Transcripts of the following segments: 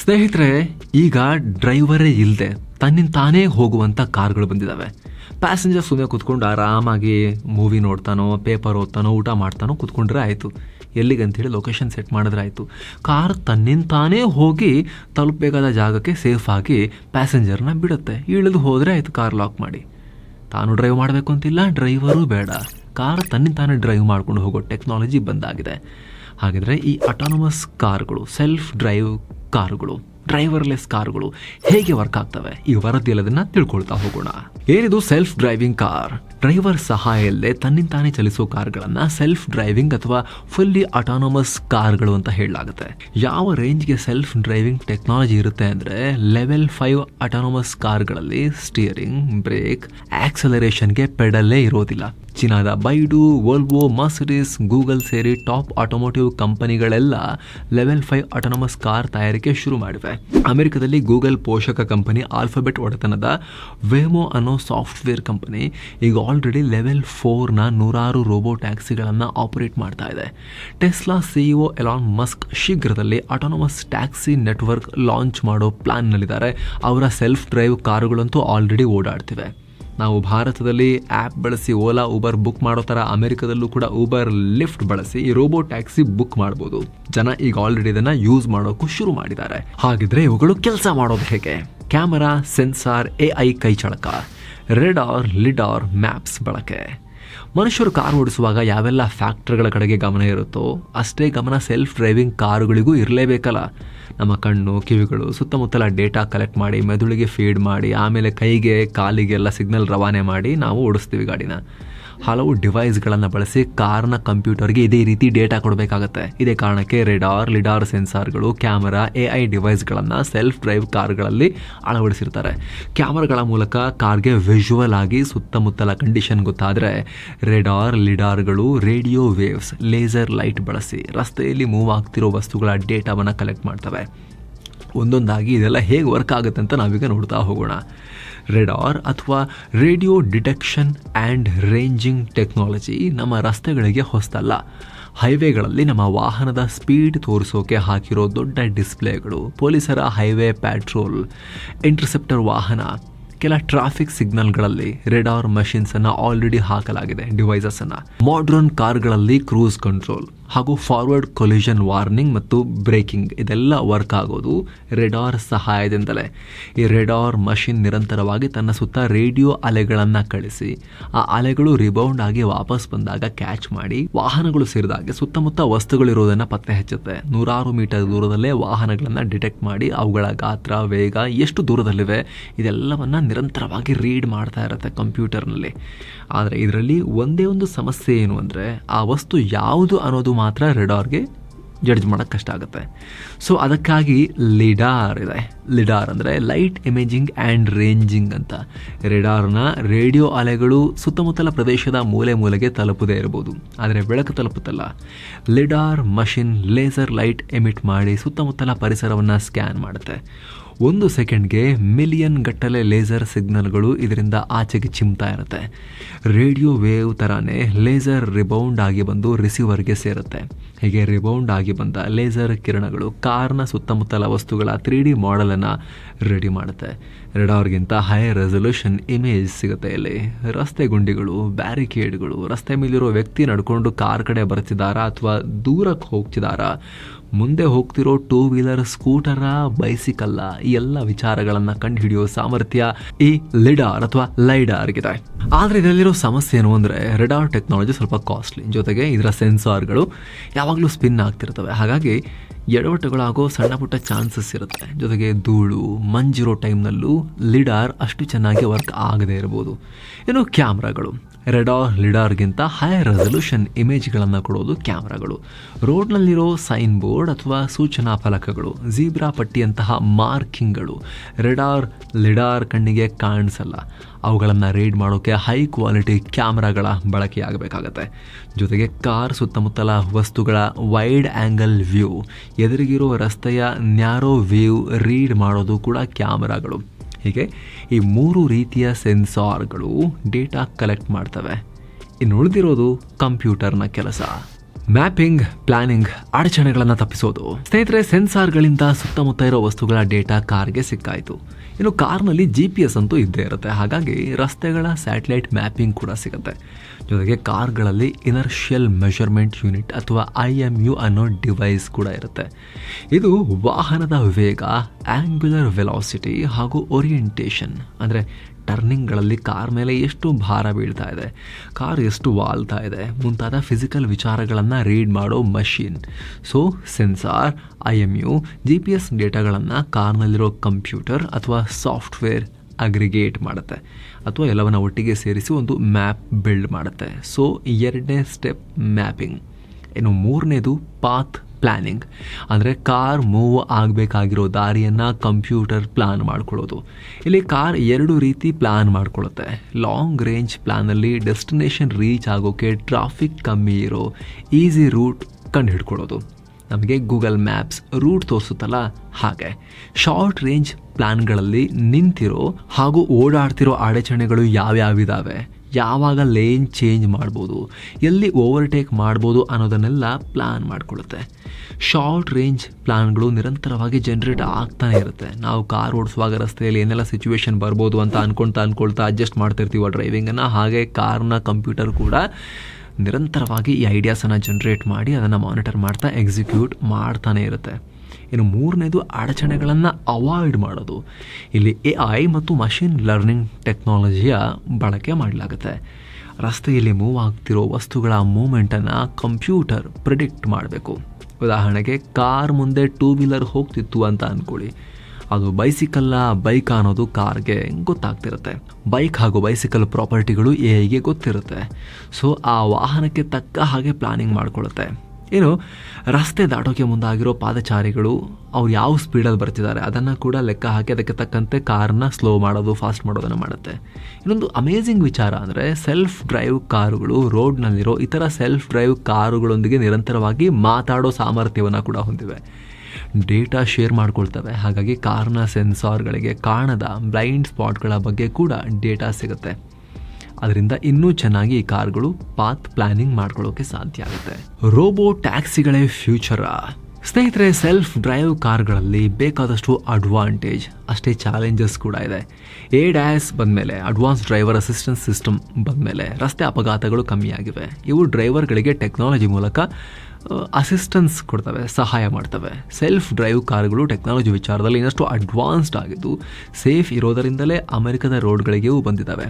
ಸ್ನೇಹಿತರೆ, ಈಗ ಡ್ರೈವರೇ ಇಲ್ಲದೆ ತನ್ನಿಂದ ತಾನೇ ಹೋಗುವಂಥ ಕಾರ್ಗಳು ಬಂದಿದ್ದಾವೆ ಪ್ಯಾಸೆಂಜರ್ ಸುಮ್ಮನೆ ಕುತ್ಕೊಂಡು ಆರಾಮಾಗಿ ಮೂವಿ ನೋಡ್ತಾನೋ ಪೇಪರ್ ಓದ್ತಾನೋ, ಊಟ ಮಾಡ್ತಾನೋ ಕುತ್ಕೊಂಡ್ರೆ ಆಯಿತು. ಎಲ್ಲಿಗಂತೇಳಿ ಲೊಕೇಶನ್ ಸೆಟ್ ಮಾಡಿದ್ರೆ ಆಯಿತು. ಕಾರ್ ತನ್ನಿಂದ ತಾನೇ ಹೋಗಿ ತಲುಪಬೇಕಾದ ಜಾಗಕ್ಕೆ ಸೇಫಾಗಿ ಪ್ಯಾಸೆಂಜರ್ನ ಬಿಡುತ್ತೆ. ಇಳಿದು ಹೋದರೆ ಆಯಿತು ಕಾರ್ ಲಾಕ್ ಮಾಡಿ. ತಾನು ಡ್ರೈವ್ ಮಾಡಬೇಕು ಅಂತಿಲ್ಲ ಡ್ರೈವರೂ ಬೇಡ. ಕಾರ್ ತನ್ನಿಂದ ತಾನೇ ಡ್ರೈವ್ ಮಾಡ್ಕೊಂಡು ಹೋಗೋ ಟೆಕ್ನಾಲಜಿ ಬಂದಾಗಿದೆ. ಹಾಗಿದ್ರೆ ಈ ಅಟಾನಮಸ್ ಕಾರ್ಗಳು ಸೆಲ್ಫ್ ಡ್ರೈವ್ ಕಾರುಗಳು ಡ್ರೈವರ್ಲೆಸ್ ಕಾರುಗಳು ಹೇಗೆ ವರ್ಕ್ ಆಗ್ತವೆ? ಈ ವರದಿ ಅದನ್ನ ತಿಳ್ಕೊಳ್ತಾ ಹೋಗೋಣ. ಏನಿದು ಸೆಲ್ಫ್ ಡ್ರೈವಿಂಗ್ ಕಾರ್ ಡ್ರೈವರ್ ಸಹಾಯ ಇಲ್ಲದೆ ತನ್ನಿಂತಾನೇ ಚಲಿಸೋ ಕಾರ್ಗಳನ್ನ ಸೆಲ್ಫ್ ಡ್ರೈವಿಂಗ್ ಅಥವಾ ಫುಲ್ಲಿ ಅಟಾನಮಸ್ ಕಾರ್ಗಳು ಅಂತ ಹೇಳಲಾಗುತ್ತೆ. ಯಾವ ರೇಂಜ್ಗೆ ಸೆಲ್ಫ್ ಡ್ರೈವಿಂಗ್ ಟೆಕ್ನಾಲಜಿ ಇರುತ್ತೆ ಅಂದ್ರೆ ಲೆವೆಲ್ ಫೈವ್ ಅಟಾನಮಸ್ ಕಾರ್ಗಳಲ್ಲಿ ಸ್ಟಿಯರಿಂಗ್ ಬ್ರೇಕ್ ಆಕ್ಸಲರೇಷನ್ಗೆ ಪೆಡಲ್ಲೇ ಇರೋದಿಲ್ಲ. ಚೀನಾದ ಬೈಡು ವೋಲ್ವೋ ಮರ್ಸಿಡಿಸ್ ಗೂಗಲ್ ಸೇರಿ ಟಾಪ್ ಆಟೋಮೋಟಿವ್ ಕಂಪನಿಗಳೆಲ್ಲ ಲೆವೆಲ್ ಫೈವ್ ಆಟೋನಮಸ್ ಕಾರ್ ತಯಾರಿಕೆ ಶುರು ಮಾಡಿವೆ. ಅಮೆರಿಕದಲ್ಲಿ ಗೂಗಲ್ ಪೋಷಕ ಕಂಪನಿ ಆಲ್ಫಾಬೆಟ್ ಒಡೆತನದ ವೇಮೋ ಅನ್ನೋ ಸಾಫ್ಟ್ವೇರ್ ಕಂಪನಿ ಈಗ ಆಲ್ರೆಡಿ ಲೆವೆಲ್ ಫೋರ್ನ ನೂರಾರು ರೋಬೋ ಟ್ಯಾಕ್ಸಿಗಳನ್ನು ಆಪರೇಟ್ ಮಾಡ್ತಾ ಇದೆ. ಟೆಸ್ಲಾ ಸಿಇಒ ಎಲಾನ್ ಮಸ್ಕ್ ಶೀಘ್ರದಲ್ಲಿ ಆಟೋನಮಸ್ ಟ್ಯಾಕ್ಸಿ ನೆಟ್ವರ್ಕ್ ಲಾಂಚ್ ಮಾಡೋ ಪ್ಲಾನ್ನಲ್ಲಿದ್ದಾರೆ ಅವರ ಸೆಲ್ಫ್ ಡ್ರೈವ್ ಕಾರುಗಳಂತೂ ಆಲ್ರೆಡಿ ಓಡಾಡ್ತಿವೆ. ನಾವು ಭಾರತದಲ್ಲಿ ಆ್ಯಪ್ ಬಳಸಿ ಓಲಾ ಊಬರ್ ಬುಕ್ ಮಾಡೋ ಥರ ಅಮೆರಿಕದಲ್ಲೂ ಕೂಡ ಊಬರ್ ಲಿಫ್ಟ್ ಬಳಸಿ ಈ ರೋಬೋ ಟ್ಯಾಕ್ಸಿ ಬುಕ್ ಮಾಡ್ಬೋದು. ಜನ ಈಗ ಆಲ್ರೆಡಿ ಇದನ್ನು ಯೂಸ್ ಮಾಡೋಕ್ಕೂ ಶುರು ಮಾಡಿದ್ದಾರೆ. ಹಾಗಿದ್ರೆ ಇವುಗಳು ಕೆಲಸ ಮಾಡೋದು ಹೇಗೆ? ಕ್ಯಾಮರಾ ಸೆನ್ಸಾರ್ ಎ ಐ ಕೈಚಳಕ. ರೆಡಾರ್ ಲಿಡಾರ್ ಮ್ಯಾಪ್ಸ್ ಬಳಕೆ. ಮನುಷ್ಯರು ಕಾರ್ ಓಡಿಸುವಾಗ ಯಾವೆಲ್ಲ ಫ್ಯಾಕ್ಟರ್ಗಳ ಕಡೆಗೆ ಗಮನ ಇರುತ್ತೋ ಅಷ್ಟೇ ಗಮನ ಸೆಲ್ಫ್ ಡ್ರೈವಿಂಗ್ ಕಾರುಗಳಿಗೂ ಇರಲೇಬೇಕಲ್ಲ. ನಮ್ಮ ಕಣ್ಣು, ಕಿವಿಗಳು, ಸುತ್ತಮುತ್ತಲ ಡೇಟಾ ಕಲೆಕ್ಟ್ ಮಾಡಿ, ಮೆದುಳಿಗೆ ಫೀಡ್ ಮಾಡಿ, ಆಮೇಲೆ ಕೈಗೆ, ಕಾಲಿಗೆ ಎಲ್ಲ ಸಿಗ್ನಲ್ ರವಾನೆ ಮಾಡಿ ನಾವು ಓಡಿಸ್ತೀವಿ ಗಾಡಿನ. ಹಲವು ಡಿವೈಸ್ಗಳನ್ನು ಬಳಸಿ ಕಾರ್ನ ಕಂಪ್ಯೂಟರ್ಗೆ ಇದೇ ರೀತಿ ಡೇಟಾ ಕೊಡಬೇಕಾಗತ್ತೆ. ಇದೇ ಕಾರಣಕ್ಕೆ ರೆಡಾರ್, ಲಿಡಾರ್ ಸೆನ್ಸಾರ್ಗಳು ಕ್ಯಾಮರಾ, ಎ ಐ ಡಿವೈಸ್ಗಳನ್ನು ಸೆಲ್ಫ್ ಡ್ರೈವ್ ಕಾರ್ಗಳಲ್ಲಿ ಅಳವಡಿಸಿರ್ತಾರೆ. ಕ್ಯಾಮರಾಗಳ ಮೂಲಕ ಕಾರ್ಗೆ ವಿಜುವಲ್ ಆಗಿ ಸುತ್ತಮುತ್ತಲ ಕಂಡೀಷನ್ ಗೊತ್ತಾದರೆ ರೆಡಾರ್, ಲಿಡಾರ್ಗಳು ರೇಡಿಯೋ ವೇವ್ಸ್, ಲೇಸರ್ ಲೈಟ್ ಬಳಸಿ ರಸ್ತೆಯಲ್ಲಿ ಮೂವ್ ಆಗ್ತಿರೋ ವಸ್ತುಗಳ ಡೇಟಾವನ್ನು ಕಲೆಕ್ಟ್ ಮಾಡ್ತವೆ. ಒಂದೊಂದಾಗಿ ಇದೆಲ್ಲ ಹೇಗೆ ವರ್ಕ್ ಆಗುತ್ತೆ ಅಂತ ನಾವೀಗ ನೋಡ್ತಾ ಹೋಗೋಣ. ರೆಡಾರ್ ಅಥವಾ radio detection and ranging technology ನಮ್ಮ ರಸ್ತೆಗಳಿಗೆ ಹೊಸದಲ್ಲ ಹೈವೇಗಳಲ್ಲಿ ನಮ್ಮ ವಾಹನದ ಸ್ಪೀಡ್ ತೋರಿಸೋಕೆ ಹಾಕಿರೋ ದೊಡ್ಡ ಡಿಸ್ಪ್ಲೇಗಳು, ಪೊಲೀಸರ ಹೈವೇ ಪ್ಯಾಟ್ರೋಲ್, ಇಂಟರ್ಸೆಪ್ಟರ್ ವಾಹನ, ಕೆಲ ಟ್ರಾಫಿಕ್ ಸಿಗ್ನಲ್ಗಳಲ್ಲಿ ರೆಡಾರ್ ಮಷಿನ್ಸನ್ನು ಆಲ್ರೆಡಿ ಹಾಕಲಾಗಿದೆ ಡಿವೈಸಸ್ ಅನ್ನ ಮಾಡ್ರನ್ ಕಾರ್ಗಳಲ್ಲಿ ಕ್ರೂಸ್ ಕಂಟ್ರೋಲ್. ಹಾಗೂ ಫಾರ್ವರ್ಡ್ ಕೊಲಿಷನ್ ವಾರ್ನಿಂಗ್ ಮತ್ತು ಬ್ರೇಕಿಂಗ್ ಇದೆಲ್ಲ ವರ್ಕ್ ಆಗೋದು ರೆಡಾರ್ ಸಹಾಯದಿಂದಲೇ. ಈ ರೆಡಾರ್ ಮಷಿನ್ ನಿರಂತರವಾಗಿ ತನ್ನ ಸುತ್ತ ರೇಡಿಯೋ ಅಲೆಗಳನ್ನು ಕಳಿಸಿ, ಆ ಅಲೆಗಳು ರಿಬೌಂಡ್ ಆಗಿ ವಾಪಸ್ ಬಂದಾಗ ಕ್ಯಾಚ್ ಮಾಡಿ ವಾಹನಗಳು ಸೇರಿದಾಗ ಸುತ್ತಮುತ್ತ ವಸ್ತುಗಳಿರೋದನ್ನ ಪತ್ತೆ ಹಚ್ಚುತ್ತೆ. ನೂರಾರು ಮೀಟರ್ ದೂರದಲ್ಲೇ ವಾಹನಗಳನ್ನು ಡಿಟೆಕ್ಟ್ ಮಾಡಿ ಅವುಗಳ ಗಾತ್ರ, ವೇಗ ಎಷ್ಟು ದೂರದಲ್ಲಿವೆ ಇದೆಲ್ಲವನ್ನ ನಿರಂತರವಾಗಿ ರೀಡ್ ಮಾಡ್ತಾ ಇರುತ್ತೆ ಕಂಪ್ಯೂಟರ್ನಲ್ಲಿ ಆದರೆ ಇದರಲ್ಲಿ ಒಂದೇ ಒಂದು ಸಮಸ್ಯೆ ಏನು ಅಂದರೆ, ಆ ವಸ್ತು ಯಾವುದು ಅನ್ನೋದು ಮಾತ್ರ ರೆಡಾರ್ಗೆ ಜಡ್ಜ್ ಮಾಡೋಕ್ಕೆ ಕಷ್ಟ ಆಗುತ್ತೆ. ಸೊ ಅದಕ್ಕಾಗಿ ಲಿಡಾರ್ ಇದೆ. ಲಿಡಾರ್ ಅಂದರೆ ಲೈಟ್ ಇಮೇಜಿಂಗ್ ಆ್ಯಂಡ್ ರೇಂಜಿಂಗ್ ಅಂತ. ರೆಡಾರ್ನ ರೇಡಿಯೋ ಅಲೆಗಳು ಸುತ್ತಮುತ್ತಲ ಪ್ರದೇಶದ ಮೂಲೆ ಮೂಲೆಗೆ ತಲುಪದೇ ಇರಬಹುದು. ಆದರೆ ಬೆಳಕು ತಲುಪುತ್ತಲ್ಲ. Lidar machine laser light emit ಮಾಡಿ ಸುತ್ತಮುತ್ತಲ ಪರಿಸರವನ್ನು ಸ್ಕ್ಯಾನ್ ಮಾಡುತ್ತೆ. ಒಂದು ಸೆಕೆಂಡ್ಗೆ ಮಿಲಿಯನ್ ಗಟ್ಟಲೆ ಲೇಸರ್ ಸಿಗ್ನಲ್ಗಳು ಇದರಿಂದ ಆಚೆಗೆ ಚಿಮ್ತಾ ಇರುತ್ತೆ. ರೇಡಿಯೋ ವೇವ್ ಥರನೇ ಲೇಸರ್ ರಿಬೌಂಡ್ ಆಗಿ ಬಂದು ರಿಸೀವರ್ಗೆ ಸೇರುತ್ತೆ. ಹೀಗೆ ರಿಬೌಂಡ್ ಆಗಿ ಬಂದ ಲೇಸರ್ ಕಿರಣಗಳು ಕಾರ್ನ ಸುತ್ತಮುತ್ತಲ ವಸ್ತುಗಳ ತ್ರೀ ಡಿ ರೆಡಿ ಮಾಡುತ್ತೆ. ರೆಡಾರ್ಗಿಂತ ಹೈ ರೆಸೊಲ್ಯೂಷನ್ ಇಮೇಜ್ ಸಿಗುತ್ತೆ ಇಲ್ಲಿ. ರಸ್ತೆ ಗುಂಡಿಗಳು ಬ್ಯಾರಿಕೇಡ್ಗಳು ರಸ್ತೆ ಮೇಲಿರೋ ವ್ಯಕ್ತಿ ನಡ್ಕೊಂಡು ಕಾರ್ ಕಡೆ ಬರ್ತಿದ್ದಾರಾ ಅಥವಾ ದೂರಕ್ಕೆ ಹೋಗ್ತಿದ್ದಾರಾ? ಮುಂದೆ ಹೋಗ್ತಿರೋ ಟೂ ವೀಲರ್ ಸ್ಕೂಟರ ಬೈಸಿಕಲ್ಲ ಈ ಎಲ್ಲ ವಿಚಾರಗಳನ್ನು ಕಂಡುಹಿಡಿಯೋ ಸಾಮರ್ಥ್ಯ ಈ ಲಿಡಾರ್ ಅಥವಾ ಲೈಡಾರ್ಗಿದೆ ಆದರೆ ಇದರಲ್ಲಿರೋ ಸಮಸ್ಯೆ ಏನು ಅಂದರೆ ರೆಡಾರ್ ಟೆಕ್ನಾಲಜಿ ಸ್ವಲ್ಪ ಕಾಸ್ಟ್ಲಿ ಜೊತೆಗೆ ಇದರ ಸೆನ್ಸಾರ್ಗಳು ಯಾವಾಗಲೂ ಸ್ಪಿನ್ ಆಗ್ತಿರ್ತವೆ. ಹಾಗಾಗಿ ಎಡವಟ್ಟುಗಳಾಗೋ ಸಣ್ಣ ಪುಟ್ಟ ಚಾನ್ಸಸ್ ಇರುತ್ತೆ. ಜೊತೆಗೆ ಧೂಳು ಮಂಜಿರೋ ಟೈಮ್ನಲ್ಲೂ ಲಿಡಾರ್ ಅಷ್ಟು ಚೆನ್ನಾಗಿ ವರ್ಕ್ ಆಗದೇ ಇರ್ಬೋದು. ಇನ್ನು ಕ್ಯಾಮ್ರಾಗಳು. ರೆಡಾರ್ ಲಿಡಾರ್ಗಿಂತ ಹೈ ರೆಸಲ್ಯೂಷನ್ ಇಮೇಜ್ಗಳನ್ನು ಕೊಡೋದು ಕ್ಯಾಮ್ರಾಗಳು. ರೋಡ್ನಲ್ಲಿರೋ ಸೈನ್ ಬೋರ್ಡ್ ಅಥವಾ ಸೂಚನಾ ಫಲಕಗಳು ಜೀಬ್ರಾ ಪಟ್ಟಿಯಂತಹ ಮಾರ್ಕಿಂಗ್ಗಳು ರೆಡಾರ್ ಲಿಡಾರ್ ಕಣ್ಣಿಗೆ ಕಾಣಿಸಲ್ಲ. ಅವುಗಳನ್ನು ರೀಡ್ ಮಾಡೋಕ್ಕೆ ಹೈ ಕ್ವಾಲಿಟಿ ಕ್ಯಾಮ್ರಾಗಳ ಬಳಕೆಯಾಗಬೇಕಾಗತ್ತೆ. ಜೊತೆಗೆ ಕಾರ್ ಸುತ್ತಮುತ್ತಲ ವಸ್ತುಗಳ ವೈಡ್ ಆ್ಯಂಗಲ್ ವ್ಯೂ ಎದುರಿಗಿರೋ ರಸ್ತೆಯ ನ್ಯಾರೋ ವ್ಯೂ ರೀಡ್ ಮಾಡೋದು ಕೂಡ ಕ್ಯಾಮ್ರಾಗಳು. ಹೀಗೆ ಈ ಮೂರು ರೀತಿಯ ಸೆನ್ಸಾರ್ಗಳು ಡೇಟಾ ಕಲೆಕ್ಟ್ ಮಾಡ್ತವೆ. ಇನ್ನು ಉಳಿದಿರೋದು ಕಂಪ್ಯೂಟರ್ನ ಕೆಲಸ. ಮ್ಯಾಪಿಂಗ್, ಪ್ಲಾನಿಂಗ್, ಅಡಚಣೆಗಳನ್ನು ತಪ್ಪಿಸೋದು. ಸ್ನೇಹಿತರೆ, ಸೆನ್ಸಾರ್ಗಳಿಂದ ಸುತ್ತಮುತ್ತ ಇರೋ ವಸ್ತುಗಳ ಡೇಟಾ ಕಾರ್ಗೆ ಸಿಕ್ಕಾಯಿತು. ಇನ್ನು ಕಾರ್ನಲ್ಲಿ ಜಿ ಪಿ ಎಸ್ ಅಂತೂ ಇದ್ದೇ ಇರುತ್ತೆ. ಹಾಗಾಗಿ ರಸ್ತೆಗಳ ಸ್ಯಾಟಲೈಟ್ ಮ್ಯಾಪಿಂಗ್ ಕೂಡ ಸಿಗುತ್ತೆ. ಜೊತೆಗೆ ಕಾರ್ಗಳಲ್ಲಿ ಇನರ್ಷಿಯಲ್ ಮೆಷರ್ಮೆಂಟ್ ಯೂನಿಟ್ ಅಥವಾ ಐ ಎಂ ಯು ಅನ್ನೋ ಡಿವೈಸ್ ಕೂಡ ಇರುತ್ತೆ. ಇದು ವಾಹನದ ವೇಗ ಆ್ಯಂಗ್ಯುಲರ್ ವೆಲಾಸಿಟಿ ಹಾಗೂ ಓರಿಯೆಂಟೇಷನ್ ಅಂದರೆ ಟರ್ನಿಂಗ್ಗಳಲ್ಲಿ ಕಾರ್ ಮೇಲೆ ಎಷ್ಟು ಭಾರ ಬೀಳ್ತಾ ಇದೆ, ಕಾರ್ ಎಷ್ಟು ವಾಲ್ತಾ ಇದೆ, ಮುಂತಾದ ಫಿಸಿಕಲ್ ವಿಚಾರಗಳನ್ನು ರೀಡ್ ಮಾಡೋ machine. So, sensor I M U G P S ಡೇಟಾಗಳನ್ನು ಕಾರ್ನಲ್ಲಿರೋ ಕಂಪ್ಯೂಟರ್ ಅಥವಾ ಸಾಫ್ಟ್ವೇರ್ ಅಗ್ರಿಗೇಟ್ ಮಾಡುತ್ತೆ ಅಥವಾ ಎಲ್ಲವನ್ನ ಒಟ್ಟಿಗೆ ಸೇರಿಸಿ ಒಂದು ಮ್ಯಾಪ್ ಬಿಲ್ಡ್ ಮಾಡುತ್ತೆ. ಸೊ, ಎರಡನೇ ಸ್ಟೆಪ್ ಮ್ಯಾಪಿಂಗ್. ಇನ್ನು ಮೂರನೇದು ಪಾತ್ ಪ್ಲ್ಯಾನಿಂಗ್ ಅಂದರೆ ಕಾರ್ ಮೂವ್ ಆಗಬೇಕಾಗಿರೋ ದಾರಿಯನ್ನು ಕಂಪ್ಯೂಟರ್ ಪ್ಲ್ಯಾನ್ ಮಾಡ್ಕೊಳ್ಳೋದು. ಇಲ್ಲಿ ಕಾರ್ ಎರಡು ರೀತಿ ಪ್ಲ್ಯಾನ್ ಮಾಡ್ಕೊಳ್ಳುತ್ತೆ. ಲಾಂಗ್ ರೇಂಜ್ ಪ್ಲ್ಯಾನಲ್ಲಿ ಡೆಸ್ಟಿನೇಷನ್ ರೀಚ್ ಆಗೋಕ್ಕೆ ಟ್ರಾಫಿಕ್ ಕಮ್ಮಿ ಇರೋ ಈಸಿ ರೂಟ್ ಕಂಡು ಹಿಡ್ಕೊಳ್ಳೋದು ನಮಗೆ ಗೂಗಲ್ ಮ್ಯಾಪ್ಸ್ ರೂಟ್ ತೋರಿಸುತ್ತಲ್ಲ ಹಾಗೆ. ಶಾರ್ಟ್ ರೇಂಜ್ ಪ್ಲ್ಯಾನ್ಗಳಲ್ಲಿ ನಿಂತಿರೋ ಹಾಗೂ ಓಡಾಡ್ತಿರೋ ಅಡಚಣೆಗಳು ಯಾವ್ಯಾವಿದಾವೆ? ಯಾವಾಗ ಲೇನ್ ಚೇಂಜ್ ಮಾಡ್ಬೋದು, ಎಲ್ಲಿ ಓವರ್ಟೇಕ್ ಮಾಡ್ಬೋದು ಅನ್ನೋದನ್ನೆಲ್ಲ ಪ್ಲ್ಯಾನ್ ಮಾಡಿಕೊಳ್ಳುತ್ತೆ. ಶಾರ್ಟ್ ರೇಂಜ್ ಪ್ಲ್ಯಾನ್ಗಳು ನಿರಂತರವಾಗಿ ಜನ್ರೇಟ್ ಆಗ್ತಾನೆ ಇರುತ್ತೆ. ನಾವು ಕಾರ್ ಓಡಿಸುವಾಗ ರಸ್ತೆಯಲ್ಲಿ ಏನೆಲ್ಲ ಸಿಚುವೇಶನ್ ಬರ್ಬೋದು ಅಂತ ಅನ್ಕೊಳ್ತಾ ಅಂದ್ಕೊಳ್ತಾ ಅಡ್ಜಸ್ಟ್ ಮಾಡ್ತಿರ್ತೀವ ಡ್ರೈವಿಂಗನ್ನು ಹಾಗೆ ಕಾರ್ನ ಕಂಪ್ಯೂಟರ್ ಕೂಡ ನಿರಂತರವಾಗಿ ಈ ಐಡಿಯಾಸನ್ನು ಜನ್ರೇಟ್ ಮಾಡಿ ಅದನ್ನು ಮಾನಿಟರ್ ಮಾಡ್ತಾ ಎಕ್ಸಿಕ್ಯೂಟ್ ಮಾಡ್ತಾನೆ ಇರುತ್ತೆ. ಇನ್ನು ಮೂರನೇದು ಅಡಚಣೆಗಳನ್ನು ಅವಾಯ್ಡ್ ಮಾಡೋದು. ಇಲ್ಲಿ ಎ ಐ ಮತ್ತು ಮಷಿನ್ ಲರ್ನಿಂಗ್ ಟೆಕ್ನಾಲಜಿಯ ಬಳಕೆ ಮಾಡಲಾಗುತ್ತೆ. ರಸ್ತೆಯಲ್ಲಿ ಮೂವ್ ಆಗ್ತಿರೋ ವಸ್ತುಗಳ ಮೂಮೆಂಟನ್ನು ಕಂಪ್ಯೂಟರ್ ಪ್ರಿಡಿಕ್ಟ್ ಮಾಡಬೇಕು. ಉದಾಹರಣೆಗೆ ಕಾರ್ ಮುಂದೆ ಟೂ ವೀಲರ್ ಹೋಗ್ತಿತ್ತು ಅಂತ ಅಂದ್ಕೊಳ್ಳಿ ಅದು ಬೈಸಿಕಲ್ಲ ಬೈಕ್ ಅನ್ನೋದು ಕಾರ್ಗೆ ಗೊತ್ತಾಗ್ತಿರುತ್ತೆ. ಬೈಕ್ ಹಾಗೂ ಬೈಸಿಕಲ್ ಪ್ರಾಪರ್ಟಿಗಳು ಎಐಗೆ ಗೊತ್ತಿರುತ್ತೆ. ಸೊ ಆ ವಾಹನಕ್ಕೆ ತಕ್ಕ ಹಾಗೆ ಪ್ಲಾನಿಂಗ್ ಮಾಡ್ಕೊಳ್ಳುತ್ತೆ ಏನು, ರಸ್ತೆ ದಾಟೋಕೆ ಮುಂದಾಗಿರೋ ಪಾದಚಾರಿಗಳು ಅವ್ರು ಯಾವ ಸ್ಪೀಡಲ್ಲಿ ಬರ್ತಿದ್ದಾರೆ, ಅದನ್ನು ಕೂಡ ಲೆಕ್ಕ ಹಾಕಿ ಅದಕ್ಕೆ ತಕ್ಕಂತೆ ಕಾರ್ನ ಸ್ಲೋ ಮಾಡೋದು ಫಾಸ್ಟ್ ಮಾಡೋದನ್ನು ಮಾಡುತ್ತೆ. ಇನ್ನೊಂದು ಅಮೇಝಿಂಗ್ ವಿಚಾರ ಅಂದರೆ ಸೆಲ್ಫ್ ಡ್ರೈವ್ ಕಾರುಗಳು ರೋಡ್ನಲ್ಲಿರೋ ಇತರ ಸೆಲ್ಫ್ ಡ್ರೈವ್ ಕಾರುಗಳೊಂದಿಗೆ ನಿರಂತರವಾಗಿ ಮಾತಾಡೋ ಸಾಮರ್ಥ್ಯವನ್ನು ಕೂಡ ಹೊಂದಿವೆ. ಡೇಟಾ ಶೇರ್ ಮಾಡ್ಕೊಳ್ತವೆ, ಹಾಗಾಗಿ ಕಾರ್ನ ಸೆನ್ಸಾರ್ಗಳಿಗೆ ಕಾಣದ ಬ್ಲೈಂಡ್ ಸ್ಪಾಟ್ಗಳ ಬಗ್ಗೆ ಕೂಡ ಡೇಟಾ ಸಿಗುತ್ತೆ. ಅದರಿಂದ ಇನ್ನೂ ಚೆನ್ನಾಗಿ ಈ ಕಾರ್ಗಳು ಪಾತ್ ಪ್ಲಾನಿಂಗ್ ಮಾಡ್ಕೊಳ್ಳೋಕೆ ಸಾಧ್ಯ ಆಗುತ್ತೆ. ರೋಬೋ ಟ್ಯಾಕ್ಸಿಗಳೇ ಫ್ಯೂಚರ ಸ್ನೇಹಿತರೆ ಸೆಲ್ಫ್ ಡ್ರೈವ್ ಕಾರ್ಗಳಲ್ಲಿ ಬೇಕಾದಷ್ಟು ಅಡ್ವಾಂಟೇಜ್ ಅಷ್ಟೇ ಚಾಲೆಂಜಸ್ ಕೂಡ ಇದೆ. ಎ ಡ್ಯಾಸ್ ಬಂದಮೇಲೆ ಅಡ್ವಾನ್ಸ್ ಡ್ರೈವರ್ ಅಸಿಸ್ಟೆನ್ಸ್ ಸಿಸ್ಟಮ್ ಬಂದಮೇಲೆ, ರಸ್ತೆ ಅಪಘಾತಗಳು ಕಮ್ಮಿಯಾಗಿವೆ. ಇವು ಡ್ರೈವರ್ಗಳಿಗೆ ಟೆಕ್ನಾಲಜಿ ಮೂಲಕ ಅಸಿಸ್ಟೆನ್ಸ್ ಕೊಡ್ತವೆ, ಸಹಾಯ ಮಾಡ್ತವೆ. ಸೆಲ್ಫ್ ಡ್ರೈವ್ ಕಾರ್ಗಳು ಟೆಕ್ನಾಲಜಿ ವಿಚಾರದಲ್ಲಿ ಇನ್ನಷ್ಟು ಅಡ್ವಾನ್ಸ್ಡ್ ಆಗಿದ್ದು ಸೇಫ್ ಇರೋದರಿಂದಲೇ ಅಮೆರಿಕದ ರೋಡ್ಗಳಿಗೂ ಬಂದಿದ್ದಾವೆ.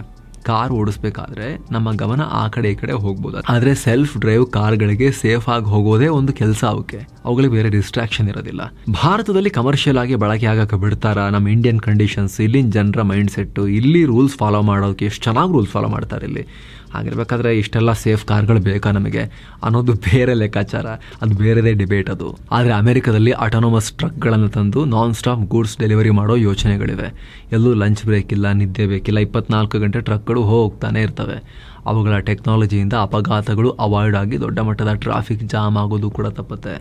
ಕಾರ್ ಓಡಿಸ್ಬೇಕಾದ್ರೆ ನಮ್ಮ ಗಮನ ಆ ಕಡೆ ಈ ಕಡೆ ಹೋಗ್ಬೋದು. ಆದರೆ ಸೆಲ್ಫ್ ಡ್ರೈವ್ ಕಾರ್ಗಳಿಗೆ ಸೇಫ್ ಆಗಿ ಹೋಗೋದೇ ಒಂದು ಕೆಲಸ ಅವಕ್ಕೆ. ಅವುಗಳಿಗೆ ಬೇರೆ ಡಿಸ್ಟ್ರಾಕ್ಷನ್ ಇರೋದಿಲ್ಲ. ಭಾರತದಲ್ಲಿ ಕಮರ್ಷಿಯಲ್ ಆಗಿ ಬಳಕೆ ಆಗಕ್ಕೆ ಬಿಡ್ತಾರ ನಮ್ಮ ಇಂಡಿಯನ್ ಕಂಡೀಷನ್ಸ್ ಇಲ್ಲಿನ ಜನರ ಮೈಂಡ್ ಸೆಟ್ಟು ಇಲ್ಲಿ ರೂಲ್ಸ್ ಫಾಲೋ ಮಾಡೋಕೆ, ಎಷ್ಟು ಚೆನ್ನಾಗಿ ರೂಲ್ಸ್ ಫಾಲೋ ಮಾಡ್ತಾರೆ ಇಲ್ಲಿ. ಹಾಗಿರ್ಬೇಕಾದ್ರೆ ಇಷ್ಟೆಲ್ಲ ಸೇಫ್ ಕಾರ್ಗಳು ಬೇಕಾ ನಮಗೆ ಅನ್ನೋದು ಬೇರೆ ಲೆಕ್ಕಾಚಾರ. ಅದು ಬೇರೆದೇ ಡಿಬೇಟ್ ಅದು. ಆದರೆ ಅಮೆರಿಕದಲ್ಲಿ ಆಟೋನಮಸ್ ಟ್ರಕ್ಗಳನ್ನು ತಂದು ನಾನ್ ಸ್ಟಾಪ್ ಗೂಡ್ಸ್ ಡೆಲಿವರಿ ಮಾಡೋ ಯೋಚನೆಗಳಿವೆ. ಎಲ್ಲೂ ಲಂಚ್ ಬ್ರೇಕ್ ಇಲ್ಲ, ನಿದ್ದೆ ಬೇಕಿಲ್ಲ, ಇಪ್ಪತ್ನಾಲ್ಕು ಗಂಟೆ ಟ್ರಕ್ಗಳು ಹೋಗ್ತಾನೆ ಇರ್ತವೆ. ಅವುಗಳ ಟೆಕ್ನಾಲಜಿಯಿಂದ ಅಪಘಾತಗಳು ಅವಾಯ್ಡ್ ಆಗಿ ದೊಡ್ಡ ಮಟ್ಟದ ಟ್ರಾಫಿಕ್ ಜಾಮ್ ಆಗೋದು ಕೂಡ ತಪ್ಪುತ್ತೆ.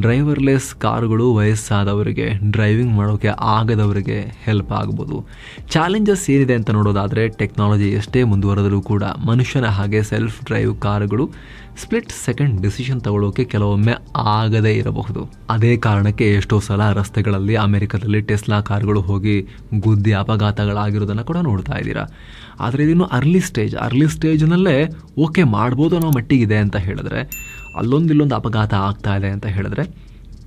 ಡ್ರೈವರ್ಲೆಸ್ ಕಾರುಗಳು ವಯಸ್ಸಾದವರಿಗೆ ಡ್ರೈವಿಂಗ್ ಮಾಡೋಕ್ಕೆ ಆಗದವರಿಗೆ ಹೆಲ್ಪ್ ಆಗ್ಬೋದು. ಚಾಲೆಂಜಸ್ ಏನಿದೆ ಅಂತ ನೋಡೋದಾದರೆ ಟೆಕ್ನಾಲಜಿ ಎಷ್ಟೇ ಮುಂದುವರೆದರೂ ಕೂಡ ಮನುಷ್ಯನ ಹಾಗೆ ಸೆಲ್ಫ್ ಡ್ರೈವ್ ಕಾರುಗಳು ಸ್ಪ್ಲಿಟ್ ಸೆಕೆಂಡ್ ಡಿಸಿಷನ್ ತಗೊಳ್ಳೋಕೆ ಕೆಲವೊಮ್ಮೆ ಆಗದೇ ಇರಬಹುದು. ಅದೇ ಕಾರಣಕ್ಕೆ ಎಷ್ಟೋ ಸಲ ರಸ್ತೆಗಳಲ್ಲಿ ಅಮೆರಿಕದಲ್ಲಿ ಟೆಸ್ಲಾ ಕಾರ್ಗಳು ಹೋಗಿ ಗುದ್ದಿ ಅಪಘಾತಗಳಾಗಿರೋದನ್ನು ಕೂಡ ನೋಡ್ತಾ ಇದ್ದೀರಾ. ಆದರೆ ಇದನ್ನು ಅರ್ಲಿ ಸ್ಟೇಜ್ ಅರ್ಲಿ ಸ್ಟೇಜ್ನಲ್ಲೇ ಓಕೆ ಮಾಡ್ಬೋದು ಅನ್ನೋ ಮಟ್ಟಿಗಿದೆ ಅಂತ ಹೇಳಿದ್ರೆ ಅಲ್ಲೊಂದಿಲ್ಲೊಂದು ಅಪಘಾತ ಆಗ್ತಾ ಇದೆ ಅಂತ ಹೇಳಿದ್ರೆ,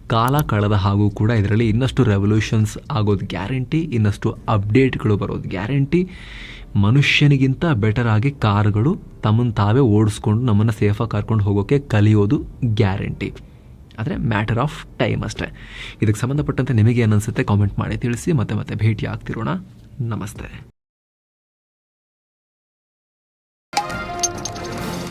ಕಾಲ ಕಳೆದ ಹಾಗೂ ಕೂಡ ಇದರಲ್ಲಿ ಇನ್ನಷ್ಟು ರೆವಲ್ಯೂಷನ್ಸ್ ಆಗೋದು ಗ್ಯಾರಂಟಿ ಇನ್ನಷ್ಟು ಅಪ್ಡೇಟ್ಗಳು ಬರೋದು ಗ್ಯಾರಂಟಿ ಮನುಷ್ಯನಿಗಿಂತ ಬೆಟರ್ ಆಗಿ ಕಾರ್ಗಳು ತಮ್ಮನ್ನು ತಾವೇ ಓಡಿಸ್ಕೊಂಡು ನಮ್ಮನ್ನು ಸೇಫಾಗಿ ಕರ್ಕೊಂಡು ಹೋಗೋಕ್ಕೆ ಕಲಿಯೋದು ಗ್ಯಾರಂಟಿ ಆದರೆ ಮ್ಯಾಟರ್ ಆಫ್ ಟೈಮ್ ಅಷ್ಟೇ. ಇದಕ್ಕೆ ಸಂಬಂಧಪಟ್ಟಂತೆ ನಿಮಗೆ ಏನನ್ಸುತ್ತೆ ಕಾಮೆಂಟ್ ಮಾಡಿ ತಿಳಿಸಿ, ಮತ್ತೆ ಮತ್ತೆ ಭೇಟಿ ಆಗ್ತಿರೋಣ ನಮಸ್ತೆ.